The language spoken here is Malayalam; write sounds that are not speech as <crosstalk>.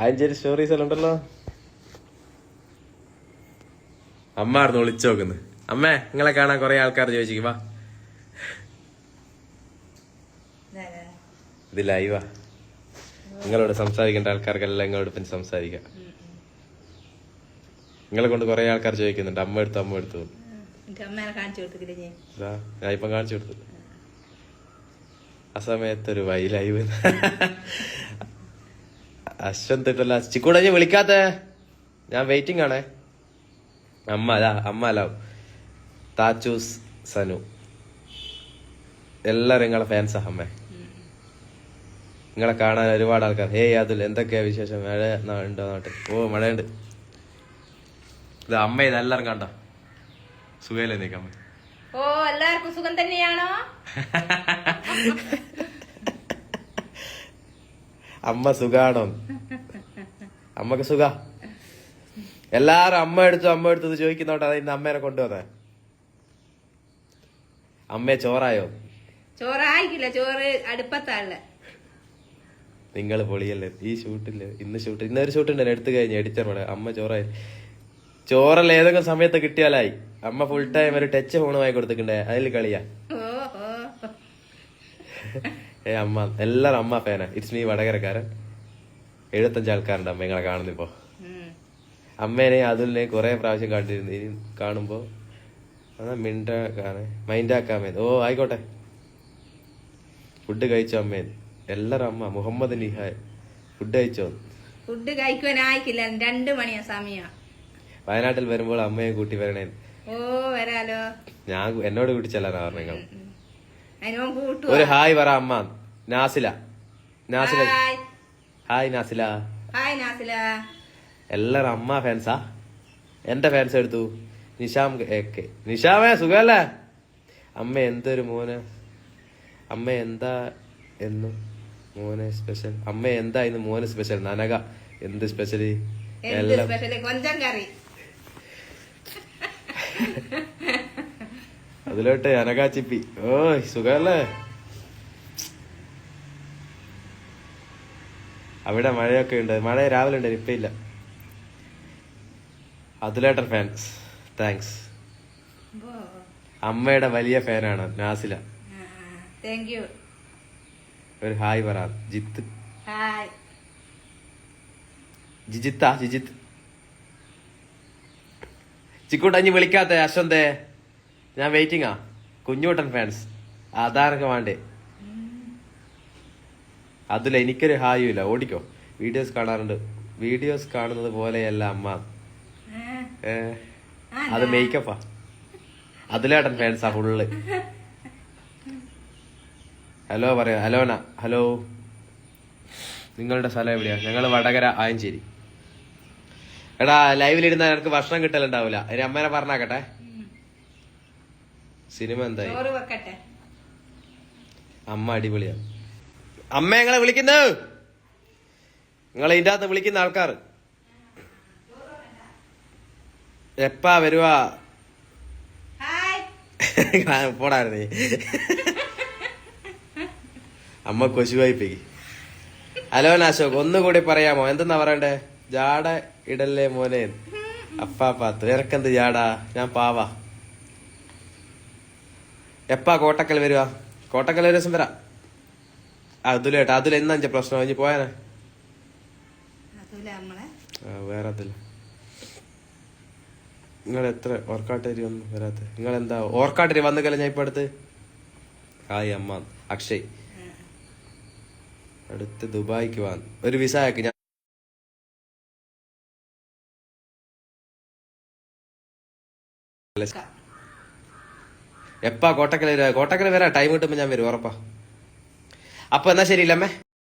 കായഞ്ചേരി സ്റ്റോറീസ് എല്ലാം ഉണ്ടല്ലോ. അമ്മ ആയിരുന്നു വിളിച്ചു നോക്കുന്നത് അമ്മേ നിങ്ങളെ കാണാൻ കുറെ ആൾക്കാർ ചോദിച്ചു വാ. ഇത് ലൈവാ നിങ്ങളോട് സംസാരിക്കേണ്ട ആൾക്കാർക്കെല്ലാം നിങ്ങളോട് പിന്നെ സംസാരിക്കാം. നിങ്ങളെ കൊണ്ട് കുറെ ആൾക്കാർ ചോദിക്കുന്നുണ്ട്. അമ്മ എടുത്തു അമ്മ എടുത്തു. ഞാനിപ്പം ഞാൻ? ഇപ്പം കാണിച്ചു കൊടുത്തു. ആ സമയത്തൊരു വൈ ലൈവ് അശ്വന്ത് ഇട്ടല്ല. ചിക്കൂടെ വിളിക്കാത്ത. ഞാൻ വെയിറ്റിംഗ് ആണേ. അമ്മ അതാ അമ്മ അല്ല താച്ചൂസ് സനു. എല്ലാരും നിങ്ങളെ ഫാൻസാ അമ്മേ. നിങ്ങളെ കാണാൻ ഒരുപാട് ആൾക്കാർ. ഹേയ് അതിൽ എന്തൊക്കെയാ വിശേഷം? മഴ ഉണ്ടോ നാട്ടിൽ? ഓ മഴയുണ്ട്. ഇത് അമ്മ ഇതെല്ലാരും കണ്ടോ? സുഖയില്ലേ നീക്കമ്മ ഓ എല്ലാവർക്കും സുഖം തന്നെയാണോ? <laughs> അമ്മ സുഖാണോ? അമ്മയ്ക്ക് സുഖ? എല്ലാരും അമ്മ എടുത്തു അമ്മ എടുത്തു ചോദിക്കുന്നോണ്ട് അത് ഇന്ന് അമ്മേനെ കൊണ്ടുവന്നേ. അമ്മയെ ചോറായോ? ചോറായിക്കില്ല ചോറ് അടുപ്പത്താൾ നിങ്ങൾ പൊളിയല്ലേ ഈ ഷൂട്ടിൽ ഇന്ന് ഷൂട്ട് ഇന്നൊരു ഷൂട്ട് ഉണ്ടല്ലോ എടുത്തു കഴിഞ്ഞു എഡിറ്റർ പോലെ അമ്മ ചോറായി. ചോറല്ല ഏതെങ്കിലും സമയത്ത് കിട്ടിയാലായി? അമ്മ ഫുൾ ടൈം ഒരു ടച്ച് ഫോണുമായി കൊടുത്തിട്ടുണ്ടേ അതിൽ കളിയാ. ഏ അമ്മ. എല്ലാരും അമ്മ ഫാനാ. ഇറ്റ്സ് മീ വടകരക്കാരൻ. എഴുപത്തഞ്ച് ആൾക്കാരുണ്ട് അമ്മ ഇങ്ങളെ കാണുന്നിപ്പോ. അമ്മേനെ അതുലിനെ കുറെ പ്രാവശ്യം കണ്ടിരുന്നു. ഇനി കാണുമ്പോ അതാ മിണ്ടാക്കാണ് മൈൻഡാക്കാമേ ഓ ആയിക്കോട്ടെ. ഫുഡ് കഴിച്ചോ അമ്മേ? എല്ലാരും അമ്മ. മുഹമ്മദ് നിഹായ്. ഫുഡ് കഴിച്ചോ? ഫുഡ് കഴിക്കുവാൻ ആയിക്കില്ല രണ്ടു മണിയാ സമയം. വയനാട്ടിൽ വരുമ്പോൾ അമ്മയെ കൂട്ടി വരണേ. ഓ വരാലോ. ഞാൻ എന്നോട് കൂട്ടി ചെല്ലാനാ പറഞ്ഞു ഒരു ഹായ് പറ അമ്മ. നാസില. നാസില. ഹായ്. നാസില. ഹായ് നാസില. എല്ലാരും അമ്മ ഫാൻസാ? എന്റെ ഫാൻസ് എടുത്തു. നിഷാം ഒക്കെ. നിഷാമേ സുഖല്ലേ? അമ്മ എന്തൊരു മോനെ. അമ്മ എന്താ എന്ന് മോനെ സ്പെഷ്യൽ അമ്മ എന്താ ഇന്ന് മോനെ സ്പെഷ്യൽ നനക എന്ത് എല്ലാം സ്പെഷ്യൽ കൊഞ്ചം കറി. <laughs> അതിലോട്ട് അനകാച്ചിപ്പി ചിപ്പി. ഓ സുഖല്ലേ അവിടെ മഴയൊക്കെ ഉണ്ട്. മഴ രാവിലെ ഉണ്ട് ഇപ്പ ഇല്ല. അതുലേട്ടർ ഫാൻസ് താങ്ക്സ് അമ്മയുടെ വലിയ ഫാനാണ് നാസില. ഒരു ഹായ് പറ ജിത്ത്. ജിജിത്താ ജിജിത്ത്. ചിക്കൂട്ടഞ്ഞ് വിളിക്കാത്ത അശ്വന്തേ. ഞാൻ വെയിറ്റിംഗാ കുഞ്ഞുട്ടൻ ഫാൻസ് അതാരൊക്കെ വേണ്ടേ? അതിൽ എനിക്കൊരു ഹായും ഇല്ല. ഓടിക്കോ. വീഡിയോസ് കാണാറുണ്ട്. വീഡിയോസ് കാണുന്നത് പോലെയല്ല അമ്മ. അത് മേക്കപ്പാ അതിലേട്ടൻ ഫാൻസാ ഫുള്ള് ഹലോ പറയാ. ഹലോന ഹലോ. നിങ്ങളുടെ സ്ഥലം എവിടെയാ? ഞങ്ങൾ വടകര ആയഞ്ചേരി. എടാ ലൈവിലിരുന്ന എനിക്ക് ഭക്ഷണം കിട്ടലുണ്ടാവില്ല ഒരു അമ്മേനെ പറഞ്ഞാക്കട്ടെ. സിനിമ എന്തായി? അമ്മ അടിപൊളിയാണ്. അമ്മ ഞങ്ങളെ വിളിക്കുന്നു. നിങ്ങളെ ഇതിന്റെ അകത്ത് വിളിക്കുന്ന ആൾക്കാർ. എപ്പാ വരുവാ? പോടായിരുന്നേ <laughs> അമ്മ കൊശുവായിപ്പേക്ക് ഹലോ നാശോക് ഒന്നുകൂടി പറയാമോ? എന്തെന്നാ പറയണ്ടേ? ജാട ഇടല്ലേ മോനെ? അപ്പാപ്പാത്ത് നിനക്കെന്ത് ജാടാ? ഞാൻ പാവാ. എപ്പാ കോട്ടക്കൽ വരുക? കോട്ടക്കൽ ഒരു ദിവസം വരാം അതുലേട്ടാ അതിൽ എന്നാ പ്രശ്നം കഴിഞ്ഞ് പോയാനെ? അതുല വേറെ അതില്ല നിങ്ങൾ എത്ര ഓർക്കാട്ടേരി ഒന്നും വരാത്ത? നിങ്ങൾ എന്താ ഓർക്കാട്ടേരി വന്നു കല ഞാൻ ഇപ്പൊ അടുത്ത്? ഹായ് അമ്മ അക്ഷയ്. അടുത്ത് ദുബായിക്ക് വാൻ ഒരു വിസ ആക്കി ഞാൻ എപ്പാ കോട്ടക്കല വരാ? കോട്ടക്കല വരാ ടൈം കിട്ടുമ്പോ ഞാൻ വരും ഉറപ്പാ. അപ്പൊ എന്നാ ശരിയില്ലമ്മേ